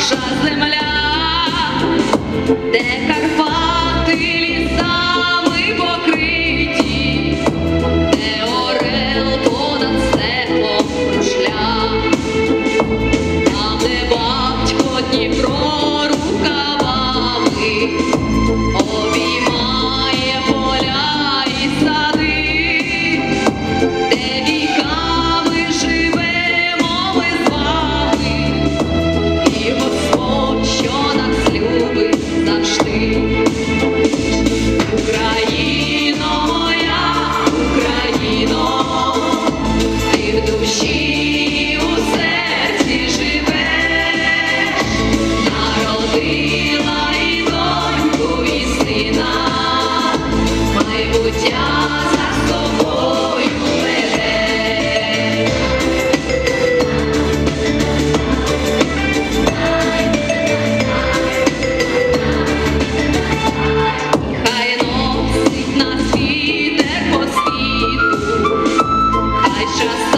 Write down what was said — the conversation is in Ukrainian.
наша земля, де just